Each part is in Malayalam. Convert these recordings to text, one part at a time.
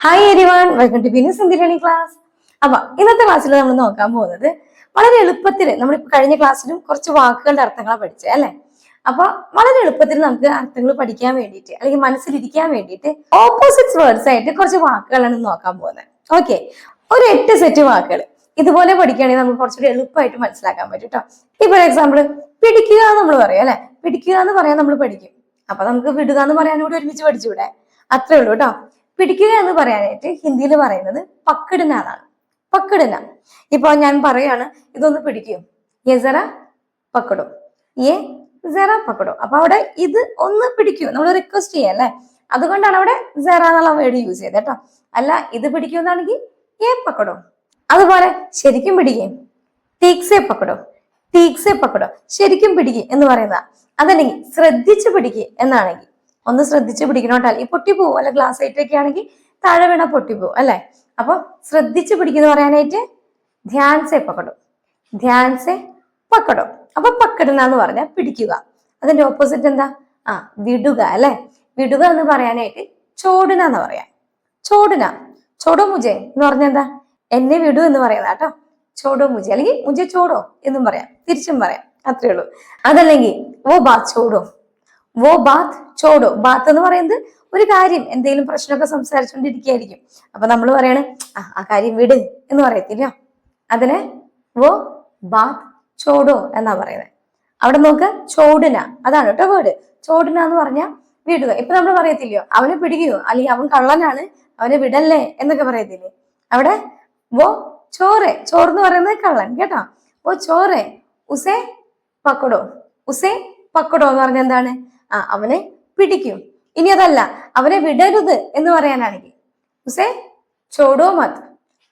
Hi everyone welcome to Binu സന്ധിരണി class അപ്പൊ ഇന്നത്തെ ക്ലാസ്സിൽ നമ്മൾ നോക്കാൻ പോകുന്നത് വളരെ എളുപ്പത്തിൽ നമ്മൾ കഴിഞ്ഞ ക്ലാസ്സിലും കുറച്ച് വാക്കുകളുടെ അർത്ഥങ്ങളാണ് പഠിച്ചത് അല്ലെ? അപ്പൊ വളരെ എളുപ്പത്തിൽ നമുക്ക് അർത്ഥങ്ങൾ പഠിക്കാൻ വേണ്ടിയിട്ട് അല്ലെങ്കിൽ മനസ്സിലിരിക്കാൻ വേണ്ടിയിട്ട് ഓപ്പോസിറ്റ് വേർഡ്സ് ആയിട്ട് കുറച്ച് വാക്കുകളാണ് നോക്കാൻ പോകുന്നത്. ഓക്കെ ഒരു എട്ട് സെറ്റ് വാക്കുകൾ ഇതുപോലെ പഠിക്കുകയാണെങ്കിൽ നമുക്ക് കുറച്ചുകൂടി എളുപ്പമായിട്ട് മനസ്സിലാക്കാൻ പറ്റും കേട്ടോ ഇപ്പൊ എക്സാമ്പിൾ പിടിക്കുക എന്ന് നമ്മൾ പറയും അല്ലെ? പിടിക്കുക എന്ന് പറയാൻ നമ്മൾ പഠിക്കും. അപ്പൊ നമുക്ക് വിടുക എന്ന് പറയാനും കൂടി ഒരുമിച്ച് പഠിച്ചുകൂടെ അത്രേ ഉള്ളൂ കേട്ടോ പിടിക്കുക എന്ന് പറയാനായിട്ട് ഹിന്ദിയിൽ പറയുന്നത് പക്കിടുന്ന എന്നാണ് പക്കിടുന്ന. ഇപ്പൊ ഞാൻ പറയാണ് ഇതൊന്ന് പിടിക്കും. യെ ജറ പക്കടും. യെ ജറ പക്കടും. അപ്പൊ അവിടെ ഇത് ഒന്ന് പിടിക്കൂ. നമ്മൾ റിക്വസ്റ്റ് ചെയ്യാം അല്ലെ? അതുകൊണ്ടാണ് അവിടെ ജറ എന്നുള്ള വേർഡ് യൂസ് ചെയ്തത് കേട്ടോ. അല്ല ഇത് പിടിക്കുമെന്നാണെങ്കിൽ ഏ പക്കടോ. അതുപോലെ ശരിക്കും പിടിക്കുകയും തീക്സെ പക്കടോ. തീക്സെ പക്കടോ. ശരിക്കും പിടിക്കുക എന്ന് പറയുന്ന അതല്ലെങ്കിൽ ശ്രദ്ധിച്ചു പിടിക്കുക എന്നാണെങ്കിൽ ഒന്ന് ശ്രദ്ധിച്ച് പിടിക്കണോട്ടോ അല്ലെങ്കിൽ പൊട്ടിപ്പോവും. അല്ല ഗ്ലാസ് ഒക്കെ ആണെങ്കിൽ താഴെ വീണ പൊട്ടിപ്പോവും അല്ലെ? അപ്പൊ ശ്രദ്ധിച്ച് പിടിക്കുന്ന പറയാനായിട്ട് ധ്യാൻസെ പക്കടും. ധ്യാൻസെ പക്കടും. അപ്പൊ പക്കടുന്ന എന്ന് പറഞ്ഞാൽ പിടിക്കുക. അതിന്റെ ഓപ്പോസിറ്റ് എന്താ? ആ വിടുക അല്ലെ? വിടുക എന്ന് പറയാനായിട്ട് ചോടുന എന്ന് പറയാം. ചോടുന. ചോടോ മുജെ എന്ന് പറഞ്ഞ എന്താ? എന്നെ വിടൂ എന്ന് പറയുന്നത് കേട്ടോ. ചോടോ മുജെ. അല്ലെങ്കിൽ മുജെ ചോടോ എന്നും പറയാം. തിരിച്ചും പറയാം. അത്രേ ഉള്ളൂ. അതല്ലെങ്കിൽ ഓ ബാ ചോടോ. വോ ബാത്ത് ചോടോ. ബാത്ത് എന്ന് പറയുന്നത് ഒരു കാര്യം. എന്തെങ്കിലും പ്രശ്നമൊക്കെ സംസാരിച്ചുകൊണ്ടിരിക്കുകയായിരിക്കും. അപ്പൊ നമ്മൾ പറയണേ ആ കാര്യം വിട് എന്ന് പറയത്തില്ല. അതിനെ വോ ബാത്ത് ചോടോ എന്നാ പറയുന്നത് അവിടെ നോക്ക് ചോടിന. അതാണ് കേട്ടോ വേർഡ്. ചോടിന എന്ന് പറഞ്ഞാൽ വിടുക. ഇപ്പൊ നമ്മൾ പറയത്തില്ലയോ? അവനെ പിടിക്കുകയോ അല്ലെങ്കിൽ അവൻ കള്ളനാണ് അവനെ വിടല്ലേ എന്നൊക്കെ പറയത്തില്ലേ? അവിടെ വോ ചോറെ. എന്ന് പറയുന്നത് കള്ളൻ കേട്ടോ? ഓ ചോറെ. ഉസേ പക്കടോ. ഉസേ പക്കടോ എന്ന് പറഞ്ഞ എന്താണ്? ആ അവനെ പിടിക്കും. ഇനി അതല്ല അവനെ വിടരുത് എന്ന് പറയാനാണെങ്കിൽ. ഉസേ ചോടോ മത്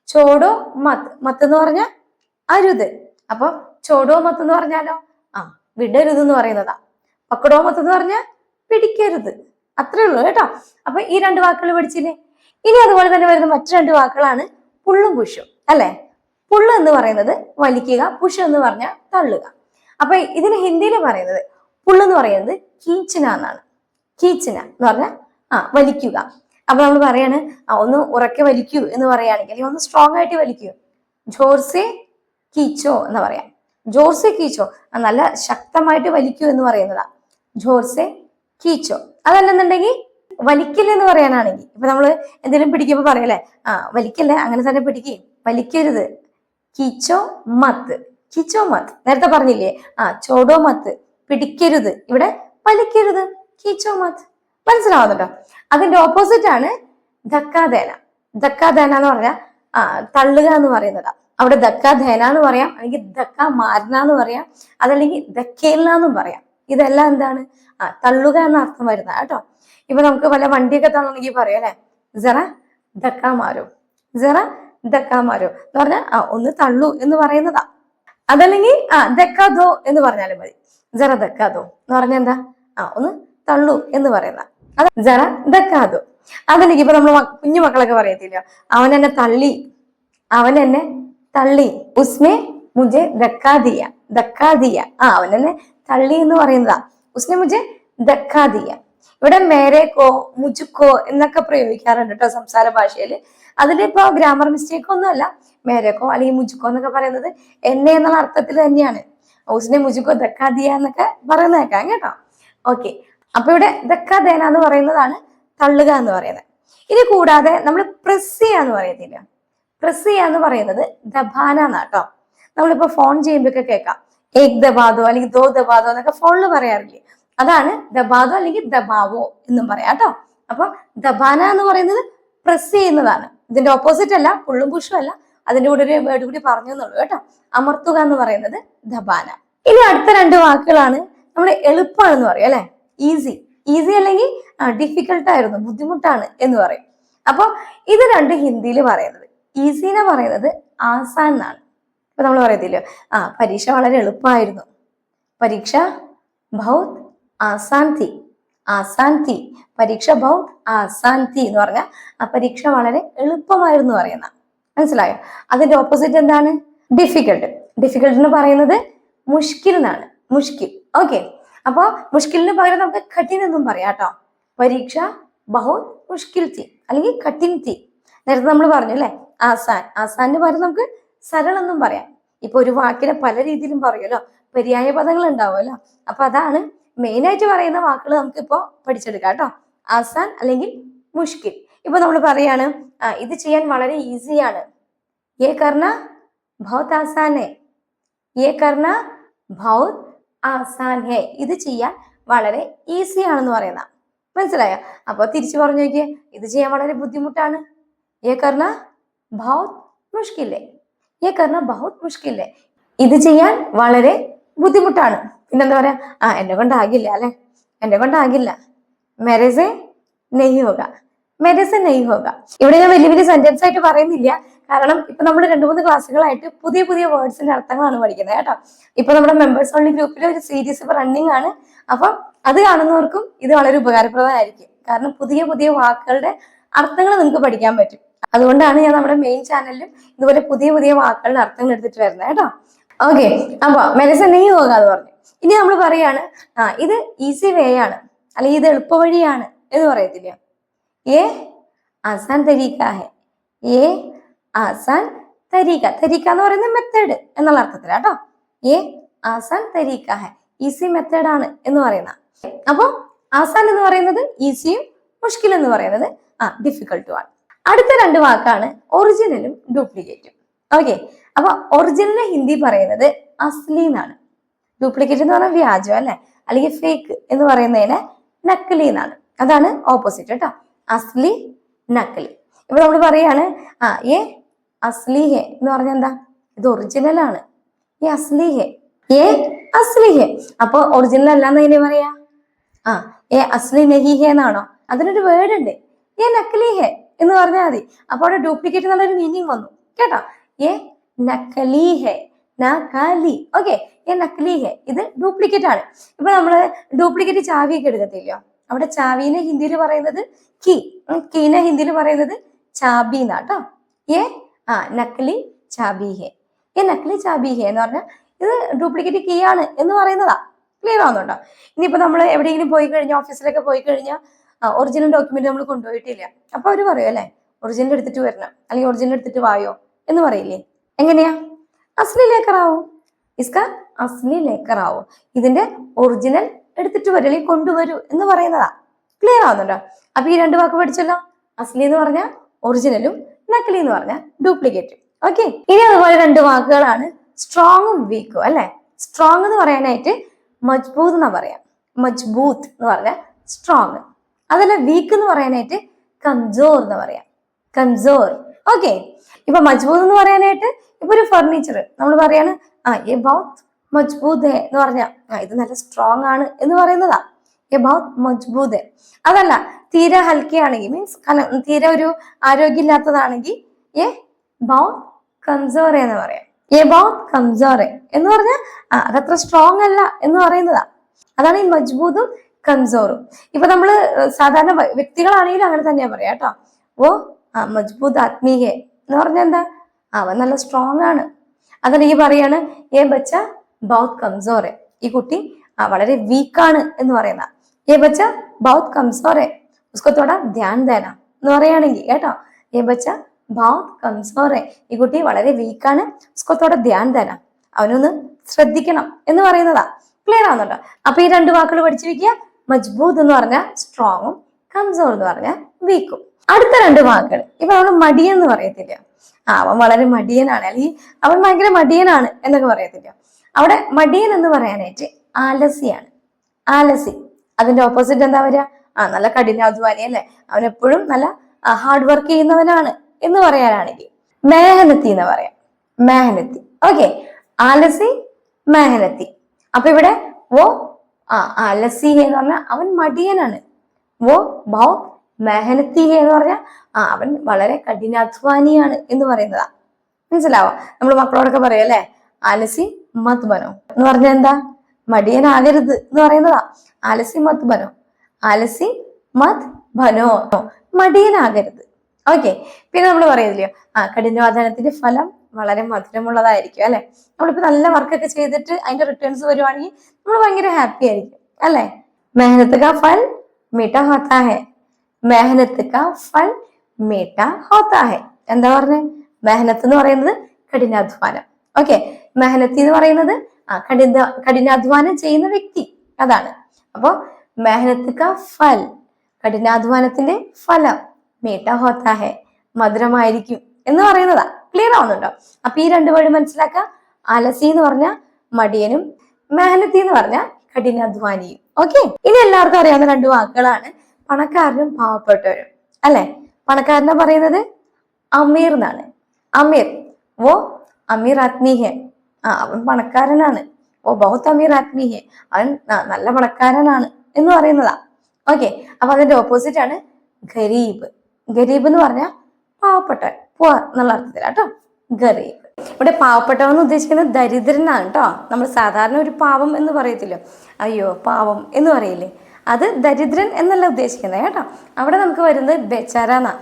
ചോടോ മത് മത്ത് എന്ന് പറഞ്ഞ അരുത്. അപ്പൊ ചോടോ മത്ത് എന്ന് പറഞ്ഞാലോ? ആ വിടരുത് എന്ന് പറയുന്നതാ. പക്കടോ മത്ത് എന്ന് പറഞ്ഞാൽ പിടിക്കരുത്. അത്രേ ഉള്ളൂ കേട്ടോ. അപ്പൊ ഈ രണ്ട് വാക്കുകൾ പഠിച്ചില്ലേ? ഇനി അതുപോലെ തന്നെ വരുന്ന മറ്റു രണ്ട് വാക്കുകളാണ് പുള്ളും പുഷും അല്ലെ? പുള്ള് എന്ന് പറയുന്നത് വലിക്കുക പുഷ് എന്ന് പറഞ്ഞാൽ തള്ളുക. അപ്പൊ ഇതിന് ഹിന്ദിയിൽ പറയുന്നത് പുള്ള് എന്ന് പറയുന്നത് കീച്ചന എന്നാണ്. കീച്ചന എന്ന് പറഞ്ഞാൽ ആ വലിക്കുക. അപ്പൊ നമ്മൾ പറയാണ് ഒന്ന് ഉറക്കെ വലിക്കൂ എന്ന് പറയുകയാണെങ്കിൽ അല്ലെങ്കിൽ ഒന്ന് സ്ട്രോങ് ആയിട്ട് വലിക്കൂ. ജോർസെ കീച്ചോ എന്ന് പറയാം. ജോർസെ കീച്ചോ നല്ല ശക്തമായിട്ട് വലിക്കൂ എന്ന് പറയുന്നതാ. ജോർസെ കീച്ചോ. അതല്ലെന്നുണ്ടെങ്കിൽ വലിക്കില്ല എന്ന് പറയാനാണെങ്കിൽ ഇപ്പൊ നമ്മൾ എന്തെങ്കിലും പിടിക്കുമ്പോൾ പറയല്ലേ ആ വലിക്കല്ലേ അങ്ങനെ തന്നെ പിടിക്കേ വലിക്കരുത്. കീച്ചോ മത്ത്. കിച്ചോ മത്ത്. നേരത്തെ പറഞ്ഞില്ലേ? ആ ചോടോ മത്ത്. പിടിക്കരുത്. ഇവിടെ വലിക്കരുത്. കീച്ചോ മാത് മനസ്സിലാവുന്നുണ്ടോ? അതിന്റെ ഓപ്പോസിറ്റ് ആണ് ധക്കാധേന. ധക്കാധേന എന്ന് പറഞ്ഞാൽ ആ തള്ളുക എന്ന് പറയുന്നതാ. അവിടെ ധക്കാധേന എന്ന് പറയാം അല്ലെങ്കിൽ ധക്ക മാരണ എന്ന് പറയാം അതല്ലെങ്കിൽ ധക്കേല എന്നും പറയാം. ഇതെല്ലാം എന്താണ്? ആ തള്ളുക എന്ന അർത്ഥം വരുന്ന കേട്ടോ. ഇപ്പൊ നമുക്ക് വല്ല വണ്ടിയൊക്കെ തള്ളണമെങ്കിൽ പറയാം അല്ലെ? ജറ ധക്കാമാരോ ജറ ധക്കാമാരോ എന്ന് പറഞ്ഞാൽ ആ ഒന്ന് തള്ളു എന്ന് പറയുന്നതാ. അതല്ലെങ്കിൽ ആ ദക്കാദോ എന്ന് പറഞ്ഞാലും മതി. ജറ ദക്കാദോ എന്ന് പറഞ്ഞാൽ എന്താ? ആ ഒന്ന് തള്ളു എന്ന് പറയുന്ന. അത് ജറ ദക്കാദോ അതല്ലെങ്കിൽ ഇപ്പൊ നമ്മൾ കുഞ്ഞു മക്കളൊക്കെ പറയത്തില്ല അവൻ എന്നെ തള്ളി. അവൻ എന്നെ തള്ളി. ഉസ്മെ മുജെ ദക്കാദിയ ദക്കാദിയ ആ അവൻ എന്നെ തള്ളി എന്ന് പറയുന്നതാ. ഉസ്നെ മുജെ ദക്കാദിയ ഇവിടെ മേരേക്കോ മുജുക്കോ എന്നൊക്കെ പ്രയോഗിക്കാറുണ്ട് കേട്ടോ സംസാര ഭാഷയിൽ അതിലിപ്പോ ഗ്രാമർ മിസ്റ്റേക്ക് ഒന്നുമല്ല മേരേക്കോ അല്ലെങ്കിൽ മുജുക്കോ എന്നൊക്കെ പറയുന്നത് എന്നെ എന്നുള്ള അർത്ഥത്തിൽ തന്നെയാണ്. ഊസിനെ മുജുക്കോ ദക്കാദിയ എന്നൊക്കെ പറയുന്നേക്കാം കേട്ടോ. ഓക്കെ. അപ്പൊ ഇവിടെ ദക്കാദേന എന്ന് പറയുന്നതാണ് തള്ളുക എന്ന് പറയുന്നത്. ഇത് കൂടാതെ നമ്മൾ പ്രസ് ചെയ്യാന്ന് പറയത്തില്ല പ്രസ് ചെയ്യാന്ന് പറയുന്നത് ദബാന എന്നാട്ടോ നമ്മളിപ്പോ ഫോൺ ചെയ്യുമ്പോഴൊക്കെ കേൾക്കാം. ഏക് ദബാദോ അല്ലെങ്കിൽ ദോ ദബാദോ എന്നൊക്കെ ഫോണിൽ പറയാറില്ലേ? അതാണ് ദബാദോ അല്ലെങ്കിൽ ദബാവോ എന്നും പറയാം കേട്ടോ. അപ്പൊ ദബാന എന്ന് പറയുന്നത് പ്രസ് ചെയ്യുന്നതാണ്. ഇതിന്റെ ഓപ്പോസിറ്റ് അല്ല പുള്ളും പുഷും അല്ല. അതിന്റെ കൂടെ ഒരു വേർഡ് കൂടി പറഞ്ഞു എന്നുള്ളൂ കേട്ടോ. അമർത്തുക എന്ന് പറയുന്നത് ദബാന. ഇനി അടുത്ത രണ്ട് വാക്കുകളാണ് നമ്മൾ എളുപ്പമാണെന്ന് പറയും അല്ലെ? ഈസി ഈസി അല്ലെങ്കിൽ ഡിഫിക്കൽട്ട് ആയിരുന്നു ബുദ്ധിമുട്ടാണ് എന്ന് പറയും. അപ്പൊ ഇത് രണ്ട് ഹിന്ദിയിൽ പറയുന്നത്. ഈസിനെ പറയുന്നത് ആസാൻ എന്നാണ്. ഇപ്പൊ നമ്മൾ പറയത്തില്ലോ? ആ പരീക്ഷ വളരെ എളുപ്പമായിരുന്നു. പരീക്ഷ ബഹുത് ആസാൻ ആസാന്തി പരീക്ഷ ബഹുത് ആസാന്തി എന്ന് പറഞ്ഞാൽ ആ പരീക്ഷ വളരെ എളുപ്പമായിരുന്നു പറയുന്ന. മനസ്സിലായോ? അതിന്റെ ഓപ്പോസിറ്റ് എന്താണ്? ഡിഫിക്കൽട്ട് ഡിഫിക്കൽട്ട് എന്ന് പറയുന്നത് മുഷ്കിൽ എന്നാണ്. മുഷ്കിൽ. ഓക്കെ അപ്പൊ മുഷ്കിലിന് പകരം നമുക്ക് കഠിൻ എന്നും പറയാം കേട്ടോ. പരീക്ഷ ബഹുത് മുഷ്കിൽ തി അല്ലെങ്കിൽ കഠിൻ തി. നേരത്തെ നമ്മൾ പറഞ്ഞു അല്ലേ? ആസാൻ. ആസാന് പകരം നമുക്ക് സരളം എന്നും പറയാം. ഇപ്പൊ ഒരു വാക്കിനെ പല രീതിയിലും പറയുമല്ലോ പര്യായ പദങ്ങൾ ഉണ്ടാവുമല്ലോ. അപ്പൊ അതാണ് മെയിൻ ആയിട്ട് പറയുന്ന വാക്കുകൾ നമുക്ക് ഇപ്പോ പഠിച്ചെടുക്കാം കേട്ടോ. ആസാൻ അല്ലെങ്കിൽ മുഷ്കിൽ. ഇപ്പൊ നമ്മൾ പറയാണ് ഇത് ചെയ്യാൻ വളരെ ഈസിയാണ് ഏ കർണ ആസാൻ ഹെ ഏ കർണ ഭൗത് ആസാൻ ഹെ ഇത് ചെയ്യാൻ വളരെ ഈസിയാണെന്ന് പറയുന്ന. മനസ്സിലായോ? അപ്പൊ തിരിച്ചു പറഞ്ഞു നോക്കിയേ ഇത് ചെയ്യാൻ വളരെ ബുദ്ധിമുട്ടാണ്. ഏ കർണ ഭൗത് മുഷ്കില്ലേ ഏ കർണ ഭൗത് മുഷ്കില്ലേ ഇത് ചെയ്യാൻ വളരെ ബുദ്ധിമുട്ടാണ്. പിന്നെന്താ പറയാ? ആ എന്നെ കൊണ്ടാകില്ല അല്ലെ? എന്നെ കൊണ്ടാകില്ല. മെരസെ നെയ് ഹോക മെരസെ നെയ് ഹോക ഇവിടെ ഞാൻ വലിയ വലിയ സെന്റൻസ് ആയിട്ട് പറയുന്നില്ല. കാരണം ഇപ്പൊ നമ്മൾ രണ്ടു മൂന്ന് ക്ലാസ്സുകളായിട്ട് പുതിയ പുതിയ വേർഡ്സിന്റെ അർത്ഥങ്ങളാണ് പഠിക്കുന്നത് കേട്ടോ. ഇപ്പൊ നമ്മുടെ മെമ്പേഴ്സ് ഓൺലി ഗ്രൂപ്പിൽ ഒരു സീരീസ് ഇപ്പൊ റണ്ണിങ് ആണ്. അപ്പം അത് കാണുന്നവർക്കും ഇത് വളരെ ഉപകാരപ്രദമായിരിക്കും. കാരണം പുതിയ പുതിയ വാക്കുകളുടെ അർത്ഥങ്ങൾ നിങ്ങൾക്ക് പഠിക്കാൻ പറ്റും. അതുകൊണ്ടാണ് ഞാൻ നമ്മുടെ മെയിൻ ചാനലിലും ഇതുപോലെ പുതിയ പുതിയ വാക്കുകളുടെ അർത്ഥങ്ങൾ എടുത്തിട്ട് വരുന്നത് കേട്ടോ. ഓക്കെ അപ്പൊ മെനസ് നെയ് പോകുക എന്ന് പറഞ്ഞു. ഇനി നമ്മൾ പറയാണ് ആ ഇത് ഈസി വേ ആണ്. അല്ലെങ്കിൽ ഇത് എളുപ്പ വഴിയാണ് എന്ന് പറയത്തില്ല. ഏ ആസാൻ തരീക്ക ഏ ആസാൻ തരീക്ക. തരീക്ക എന്ന് പറയുന്ന മെത്തേഡ് എന്നുള്ള അർത്ഥത്തില കേട്ടോ ഏ ആസാൻ തരീക്ക ഈസി മെത്തേഡ് ആണ് എന്ന് പറയുന്ന. അപ്പൊ ആസാൻ എന്ന് പറയുന്നത് ഈസിയും മുഷ്കിൽ എന്ന് പറയുന്നത് ആ ഡിഫിക്കൽട്ടും ആണ്. അടുത്ത രണ്ട് വാക്കാണ് ഒറിജിനലും ഡ്യൂപ്ലിക്കേറ്റും ഓക്കെ അപ്പൊ ഒറിജിനൽ ഹിന്ദി പറയുന്നത് അസ്ലി എന്നാണ് ഡ്യൂപ്ലിക്കേറ്റ് എന്ന് പറഞ്ഞാൽ വ്യാജം അല്ലെ? അല്ലെങ്കിൽ ഫേക്ക് എന്ന് പറയുന്നതിന് നക്കലി എന്നാണ്. അതാണ് ഓപ്പോസിറ്റ് കേട്ടോ. അസ്ലി നക്കലി. ഇപ്പൊ നമ്മൾ പറയാണ് ആ ഏ അസ്ലി ഹെ എന്ന് പറഞ്ഞാൽ എന്താ? ഇത് ഒറിജിനൽ ആണ്. ഏ അസ്ലി ഹെ ഏ അസ്ലി ഹെ അപ്പൊ ഒറിജിനൽ അല്ലാന്ന് എങ്ങനെ പറയാ? ആ ഏ അസ്ലി നഹി ഹെ എന്നാണോ? അതിനൊരു വേർഡ് ഉണ്ട്. ഏ നക്കലി ഹെ എന്ന് പറഞ്ഞാൽ മതി. അപ്പൊ അവിടെ ഡ്യൂപ്ലിക്കേറ്റ് എന്നുള്ളൊരു മീനിങ് വന്നു. കേട്ടോ? ഏ നക്കലി ഹെ നക്കലി ഓക്കെ ഏ നക്കലി ഹെ ഇത് ഡ്യൂപ്ലിക്കേറ്റ് ആണ്. ഇപ്പൊ നമ്മൾ ഡ്യൂപ്ലിക്കേറ്റ് ചാവിയൊക്കെ എടുക്കത്തില്ലയോ? അവിടെ ചാവീനെ ഹിന്ദിയിൽ പറയുന്നത് കീ. കീനെ ഹിന്ദിയിൽ പറയുന്നത് ചാബി എന്നാട്ടോ ഏ? ആ നക്കലി ചാബി ഹെ. ഏ നക്കലി ചാബി ഹെ എന്ന് പറഞ്ഞാൽ ഇത് ഡ്യൂപ്ലിക്കേറ്റ് കീ ആണ് എന്ന് പറയുന്നതാ. ക്ലിയർ ആവുന്നുണ്ടോ? ഇനിയിപ്പോ നമ്മൾ എവിടെയെങ്കിലും പോയി കഴിഞ്ഞാൽ ഓഫീസിലൊക്കെ പോയി കഴിഞ്ഞാൽ ഒറിജിനൽ ഡോക്യുമെന്റ് നമ്മൾ കൊണ്ടുപോയിട്ടില്ല. അപ്പൊ അവർ പറയും അല്ലെ? ഒറിജിനൽ എടുത്തിട്ട് വരണം. അല്ലെങ്കിൽ ഒറിജിനൽ എടുത്തിട്ട് വായോ? എന്ന് പറയില്ലേ? എങ്ങനെയാ? അസ്ലി ലേക്കറാവോ ഇസ്ക അസ്ലി ലേക്കറാവോ ഇതിന്റെ ഒറിജിനൽ എടുത്തിട്ട് വരും അല്ലെങ്കിൽ കൊണ്ടുവരൂ എന്ന് പറയുന്നതാ. ക്ലിയർ ആവുന്നുണ്ടോ? അപ്പൊ ഈ രണ്ട് വാക്ക് പഠിച്ചല്ലോ? അസ്ലി എന്ന് പറഞ്ഞാൽ ഒറിജിനലും നക്കലി എന്ന് പറഞ്ഞാൽ ഡ്യൂപ്ലിക്കേറ്റും ഓക്കെ ഇനി അതുപോലെ രണ്ട് വാക്കുകളാണ്. സ്ട്രോങ്ങും വീക്കും അല്ലെ? സ്ട്രോങ് എന്ന് പറയാനായിട്ട് മജ്ബൂത്ത് എന്നാ പറയാം. മജ്ബൂത്ത് എന്ന് പറഞ്ഞാൽ സ്ട്രോങ് അതല്ല വീക്ക് എന്ന് പറയാനായിട്ട് കംസോർ എന്ന് പറയാം. കംസോർ ഓക്കെ ഇപ്പൊ മജ്ബൂദ് എന്ന് പറയാനായിട്ട് ഇപ്പൊ ഒരു ഫർണിച്ചർ നമ്മൾ പറയാണ് ആ എ ബൗത്ത് മജ്ബൂദ് എന്ന് പറഞ്ഞ ആ ഇത് നല്ല സ്ട്രോങ് ആണ് എന്ന് പറയുന്നതാ. എബൌത്ത് ബൗത്ത് മജ്ബൂദ് അതല്ല തീരെ ഹൽക്കയാണെങ്കിൽ മീൻസ് തീരെ ഒരു ആരോഗ്യമില്ലാത്തതാണെങ്കിൽ എ ബൗത്ത് കംസോറെ എന്ന് പറയാം. എ ബൗത്ത് കംസോറെ എന്ന് പറഞ്ഞാൽ ആ അതത്ര സ്ട്രോങ് അല്ല എന്ന് പറയുന്നതാ. അതാണ് ഈ മജ്ബൂദും കംസോറും ഇപ്പൊ നമ്മൾ സാധാരണ വ്യ- വ്യക്തികളാണെങ്കിലും അങ്ങനെ തന്നെയാ പറയാ കേട്ടോ. ഓ ആ മജ്ബൂദ് ആത്മീയ എന്ന് പറഞ്ഞാൽ എന്താ? അവൻ നല്ല സ്ട്രോങ് ആണ്. അതെനിക്ക് പറയാണ് ഏ ബച്ച ബൗത്ത് കംസോറെ ഈ കുട്ടി വളരെ വീക്കാണ് എന്ന് പറയുന്ന. ഏ ബച്ച ബൗത്ത് കംസോറെ ഉസ്കത്തോടെ തോടാ ധ്യാൻ ദേന എന്ന് പറയുകയാണെങ്കിൽ കേട്ടോ? ഏ ബച്ച ബൗത്ത് കംസോറെ ഈ കുട്ടി വളരെ വീക്കാണ് ഉസ്കത്തോടെ തോടാ ധ്യാൻ ദേന അവനൊന്ന് ശ്രദ്ധിക്കണം എന്ന് പറയുന്നതാ. ക്ലിയർ ആവുന്നുണ്ടോ? അപ്പൊ ഈ രണ്ട് വാക്കുകൾ പഠിച്ചു വെക്കുക മജ്ബൂത്ത് എന്ന് പറഞ്ഞാൽ സ്ട്രോങ്ങും കംസോർ എന്ന് പറഞ്ഞാൽ വീക്കും അടുത്ത രണ്ട് വാക്കുകൾ. ഇപ്പൊ അവൾ മടിയൻ എന്ന് പറയത്തില്ല. ആ അവൻ വളരെ മടിയനാണ്. അല്ലെങ്കിൽ അവൻ ഭയങ്കര മടിയനാണ് എന്നൊക്കെ പറയത്തില്ല. അവിടെ മടിയൻ എന്ന് പറയാനായിട്ട് ആലസിയാണ്. ആലസി. അതിന്റെ ഓപ്പോസിറ്റ് എന്താ വരിക? ആ നല്ല കഠിനാധ്വാനി അല്ലെ? അവൻ എപ്പോഴും നല്ല ഹാർഡ് വർക്ക് ചെയ്യുന്നവനാണ് എന്ന് പറയാനാണെങ്കിൽ മേഹനത്തി എന്ന് പറയാം. മേഹനത്തി. ഓക്കെ ആലസി മേഹനത്തി. അപ്പൊ ഇവിടെ ഓ ആ ആലസി എന്ന് പറഞ്ഞാൽ അവൻ മടിയനാണ്. ഓ ഭൗ മെഹനത്തി എന്ന് പറഞ്ഞാൽ ആ അവൻ വളരെ കഠിനാധ്വാനിയാണ് എന്ന് പറയുന്നതാ. മനസ്സിലാവോ? നമ്മൾ മക്കളോടൊക്കെ പറയല്ലേ ആലസി മത് ബനോ എന്ന് പറഞ്ഞാൽ എന്താ? മടിയനാകരുത് എന്ന് പറയുന്നതാ. ആലസി മത് ബനോ ആലസി മത് ബനോ മടിയനാകരുത്. ഓക്കെ. പിന്നെ നമ്മൾ പറയുന്നില്ലയോ ആ കഠിനാധ്വാനത്തിന്റെ ഫലം വളരെ മധുരമുള്ളതായിരിക്കും അല്ലെ? നമ്മളിപ്പോ നല്ല വർക്കൊക്കെ ചെയ്തിട്ട് അതിന്റെ റിട്ടേൺസ് വരുവാണെങ്കിൽ നമ്മൾ ഭയങ്കര ഹാപ്പി ആയിരിക്കും അല്ലെ? മെഹനത്ത് കാ ഫൽ മീഠ ഹോത്താ ഹെ മെഹനത്ത് കാ ഫൽ മേട്ട ഹോത്താ ഹെ. എന്താ പറഞ്ഞത് മെഹനത്ത് എന്ന് പറയുന്നത് കഠിനാധ്വാനം. ഓക്കെ. മെഹനത്തി എന്ന് പറയുന്നത് ആ കഠിന കഠിനാധ്വാനം ചെയ്യുന്ന വ്യക്തി. അതാണ്. അപ്പോ മെഹനത്ത് കാ ഫൽ കഠിനാധ്വാനത്തിന്റെ ഫലം മേട്ട ഹോത്താ ഹെ മധുരമായിരിക്കും എന്ന് പറയുന്നതാ. ക്ലിയർ ആവുന്നുണ്ടോ? അപ്പൊ ഈ രണ്ട് വേർഡ് മനസ്സിലാക്കുക അലസി എന്ന് പറഞ്ഞ മടിയനും മെഹനത്തി എന്ന് പറഞ്ഞ കഠിനാധ്വാനിയും. ഓക്കെ. ഇനി എല്ലാവർക്കും അറിയാവുന്ന രണ്ട് വാക്കുകളാണ്. പണക്കാരനും പാവപ്പെട്ടവരും. അല്ലെ? പണക്കാരനെ പറയുന്നത്? അമീർ എന്നാണ്. അമീർ. ഓ അമീർ ആത്മീഹേ ആ അവൻ പണക്കാരനാണ്. ഓ ബഹുത്ത് അമീർ ആത്മീഹേ അവൻ നല്ല പണക്കാരനാണ് എന്ന് പറയുന്നതാ. ഓക്കെ അപ്പൊ അതിന്റെ ഓപ്പോസിറ്റ് ആണ് ഗരീബ്. ഗരീബ് എന്ന് പറഞ്ഞാൽ പാവപ്പെട്ടവൻ. പോവാ എന്നുള്ള അർത്ഥത്തിലാട്ടോ ഗരീബ്. ഇവിടെ പാവപ്പെട്ടവൻ എന്ന് ഉദ്ദേശിക്കുന്നത് ദരിദ്രനാണ് കേട്ടോ. നമ്മൾ സാധാരണ ഒരു പാവം എന്ന് പറയത്തില്ലോ? അയ്യോ പാവം എന്ന് പറയില്ലേ? അത് ദരിദ്രൻ എന്നല്ല ഉദ്ദേശിക്കുന്നത് കേട്ടോ. അവിടെ നമുക്ക് വരുന്നത് ബെച്ചാര എന്നാ.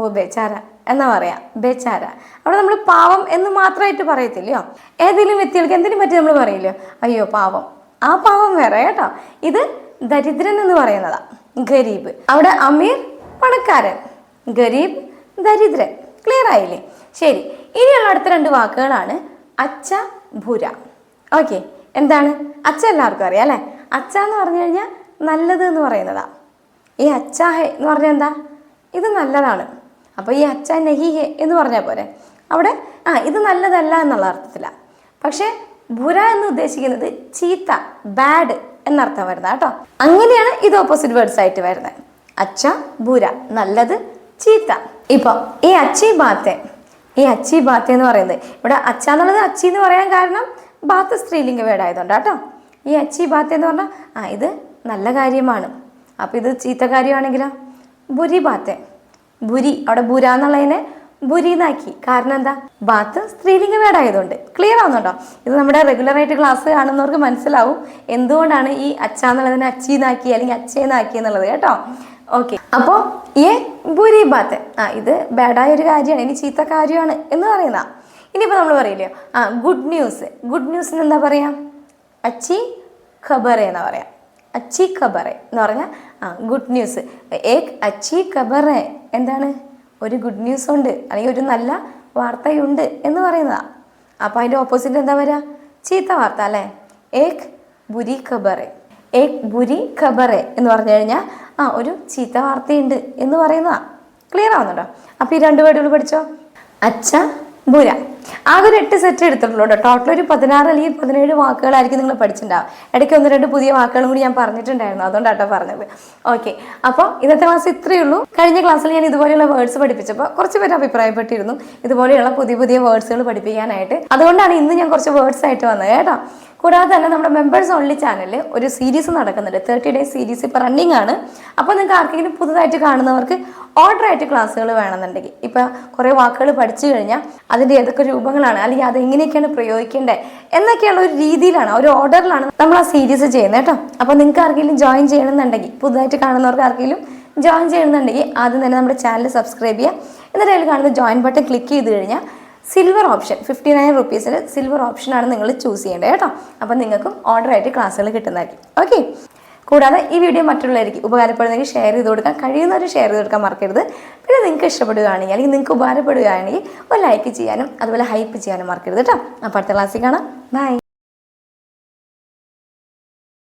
ഓ ബേച്ചാര എന്നാ പറയാ? ബേച്ചാര. അവിടെ നമ്മൾ പാവം എന്ന് മാത്രമായിട്ട് പറയത്തില്ലയോ? ഏതെങ്കിലും വ്യക്തികൾക്ക് എന്തിനു പറ്റി നമ്മൾ പറയില്ലയോ? അയ്യോ പാവം. ആ പാവം വേറെ കേട്ടോ. ഇത് ദരിദ്രൻ എന്ന് പറയുന്നതാ. ഗരീബ്. അവിടെ അമീർ പണക്കാരൻ. ഗരീബ് ദരിദ്രൻ. ക്ലിയർ ആയില്ലേ? ശരി. ഇനിയുള്ള അടുത്ത രണ്ട് വാക്കുകളാണ് അച്ച ഭുര. ഓക്കെ. എന്താണ്? അച്ഛ എല്ലാവർക്കും അറിയാം അല്ലേ? അച്ഛ എന്ന് പറഞ്ഞു കഴിഞ്ഞാൽ നല്ലത് എന്ന് പറയുന്നതാ. ഈ അച്ചാ ഹെ എന്ന് പറഞ്ഞാൽ എന്താ? ഇത് നല്ലതാണ്. അപ്പോൾ ഈ അച്ഛ നഹി ഹെ എന്ന് പറഞ്ഞാൽ പോരെ. അവിടെ ആ ഇത് നല്ലതല്ല എന്നുള്ള അർത്ഥത്തിലാണ് പക്ഷേ ബുര എന്ന് ഉദ്ദേശിക്കുന്നത് ചീത്ത ബാഡ് എന്നർത്ഥം വരുന്നത് കേട്ടോ. അങ്ങനെയാണ് ഇത് ഓപ്പോസിറ്റ് വേർഡ്സ് ആയിട്ട് വരുന്നത്. അച്ഛ ബുര നല്ലത് ചീത്ത. ഇപ്പൊ ഈ അച്ചി ബാത്തെ ഈ അച്ചി ബാത്തെ എന്ന് പറയുന്നത് ഇവിടെ അച്ഛ എന്നുള്ളത് അച്ചി എന്ന് പറയാൻ കാരണം ബാത്ത് സ്ത്രീലിംഗ വേർഡ് ആയതുകൊണ്ട് കേട്ടോ. ഈ അച്ചി ബാത്തെ എന്ന് പറഞ്ഞാൽ ആ ഇത് നല്ല കാര്യമാണ്. അപ്പം ഇത് ചീത്ത കാര്യമാണെങ്കിലോ? ബുരി ബാത്ത്. ബുരി അവിടെ ബുര എന്നുള്ളതിനെ ബുരി എന്നാക്കി കാരണം എന്താ? ബാത്ത് സ്ത്രീലിംഗ വേടായതുകൊണ്ട് ക്ലിയർ ആവുന്നുണ്ടോ? ഇത് നമ്മുടെ റെഗുലർ ആയിട്ട് ക്ലാസ് കാണുന്നവർക്ക് മനസ്സിലാവും എന്തുകൊണ്ടാണ് ഈ അച്ഛ എന്നുള്ളതിനെ അച്ചീന്നാക്കി അല്ലെങ്കിൽ അച്ഛേന്നാക്കി എന്നുള്ളത് കേട്ടോ. ഓക്കെ അപ്പോൾ ഏ ബുരി ബാത്ത്. ആ ഇത് ബാഡായ ഒരു കാര്യമാണ്. ഇനി ചീത്ത കാര്യമാണ് എന്ന് പറയുന്ന. ഇനിയിപ്പോൾ നമ്മൾ പറയില്ലേ? ആ ഗുഡ് ന്യൂസ് ഗുഡ് ന്യൂസിന് എന്താ പറയാ? അച്ചി ഖബർ എന്നാ പറയാ. അച്ചി ഖബറെ എന്ന് പറഞ്ഞാൽ ആ ഗുഡ് ന്യൂസ് ഏക് അച്ചി ഖബറെ എന്താണ്? ഒരു ഗുഡ് ന്യൂസ് ഉണ്ട് അല്ലെങ്കിൽ ഒരു നല്ല വാർത്തയുണ്ട് എന്ന് പറയുന്നതാ. അപ്പോൾ അതിന്റെ ഓപ്പോസിറ്റ് എന്താ വരിക ചീത്ത വാർത്ത അല്ലേ? ഏക് ബുരി ഖബറെ ഏക് ബുരി ഖബറെ എന്ന് പറഞ്ഞു കഴിഞ്ഞാൽ ആ ഒരു ചീത്ത വാർത്തയുണ്ട് എന്ന് പറയുന്നതാ. ക്ലിയർ ആവുന്നുണ്ടോ? അപ്പോൾ ഈ രണ്ട് വേർഡുകൾ പഠിച്ചോ? അച്ഛ ബുര ആകെ ഒരു എട്ട് സെറ്റ് എടുത്തിട്ടുള്ളൂ കേട്ടോ ടോട്ടൽ ഒരു പതിനാറ് അല്ലെങ്കിൽ പതിനേഴ് വാക്കുകളായിരിക്കും നിങ്ങൾ പഠിച്ചിട്ടുണ്ടാവും ഇടയ്ക്ക് ഒന്ന് രണ്ട് പുതിയ വാക്കുകളും കൂടി ഞാൻ പറഞ്ഞിട്ടുണ്ടായിരുന്നു. അതുകൊണ്ടാട്ടോ പറഞ്ഞത്. ഓക്കെ അപ്പോൾ ഇന്നത്തെ ക്ലാസ് ഇത്രയേ ഉള്ളൂ. കഴിഞ്ഞ ക്ലാസ്സിൽ ഞാൻ ഇതുപോലെയുള്ള വേർഡ്സ് പഠിപ്പിച്ചപ്പോൾ കുറച്ച് പേര് അഭിപ്രായപ്പെട്ടിരുന്നു. ഇതുപോലെയുള്ള പുതിയ പുതിയ വേർഡ്സുകൾ പഠിപ്പിക്കാനായിട്ട്. അതുകൊണ്ടാണ് ഇന്ന് ഞാൻ കുറച്ച് വേർഡ്സ് ആയിട്ട് വന്നത് കേട്ടോ. കൂടാതെ തന്നെ നമ്മുടെ മെമ്പേഴ്സ് ഓൺലി ചാനലിൽ ഒരു സീരീസ് നടക്കുന്നുണ്ട്. തേർട്ടി ഡേയ്സ് സീരീസ് ഇപ്പോൾ റണ്ണിങ് ആണ്. അപ്പോൾ നിങ്ങൾക്ക് ആർക്കെങ്കിലും പുതുതായിട്ട് കാണുന്നവർക്ക് ഓർഡർ ആയിട്ട് ക്ലാസ്സുകൾ വേണമെന്നുണ്ടെങ്കിൽ ഇപ്പോൾ കുറേ വാക്കുകൾ പഠിച്ചു കഴിഞ്ഞാൽ അതിന്റെ ഏതൊക്കെ രൂപങ്ങളാണ് അല്ലെങ്കിൽ അത് എങ്ങനെയൊക്കെയാണ് പ്രയോഗിക്കേണ്ടത് എന്നൊക്കെയുള്ള ഒരു രീതിയിലാണ് ഒരു ഓർഡറിലാണ് നമ്മൾ ആ സീരീസ് ചെയ്യുന്നത് കേട്ടോ. അപ്പോൾ നിങ്ങൾക്ക് ആർക്കെങ്കിലും ജോയിൻ ചെയ്യണമെന്നുണ്ടെങ്കിൽ പുതുതായിട്ട് കാണുന്നവർക്ക് ആർക്കെങ്കിലും ജോയിൻ ചെയ്യണമെന്നുണ്ടെങ്കിൽ ആദ്യം തന്നെ നമ്മുടെ ചാനൽ സബ്സ്ക്രൈബ് ചെയ്യുക. എന്നിട്ട് അതിൽ കാണുന്ന ജോയിൻ ബട്ടൺ ക്ലിക്ക് ചെയ്ത് കഴിഞ്ഞാൽ സിൽവർ ഓപ്ഷൻ ഫിഫ്റ്റി നയൻ റുപ്പീസിൽ സിൽവർ ഓപ്ഷനാണ് നിങ്ങൾ ചൂസ് ചെയ്യേണ്ടത് കേട്ടോ. അപ്പോൾ നിങ്ങൾക്കും ഓർഡർ ആയിട്ട് ക്ലാസ്സുകൾ കിട്ടുന്നതായിരിക്കും. ഓക്കെ കൂടാതെ ഈ വീഡിയോ മറ്റുള്ളവർക്ക് ഉപകാരപ്പെടുന്നെങ്കിൽ ഷെയർ ചെയ്ത് കൊടുക്കാൻ കഴിയുന്നവർ ഷെയർ ചെയ്ത് കൊടുക്കാൻ മറക്കരുത്. പിന്നെ നിങ്ങൾക്ക് ഇഷ്ടപ്പെടുകയാണെങ്കിൽ അല്ലെങ്കിൽ നിങ്ങൾക്ക് ഉപകാരപ്പെടുകയാണെങ്കിൽ ഒരു ലൈക്ക് ചെയ്യാനും അതുപോലെ ഹൈപ്പ് ചെയ്യാനും മറക്കരുത് കേട്ടോ. അപ്പോൾ അടുത്ത ക്ലാസ്സിൽ കാണാം. ബൈ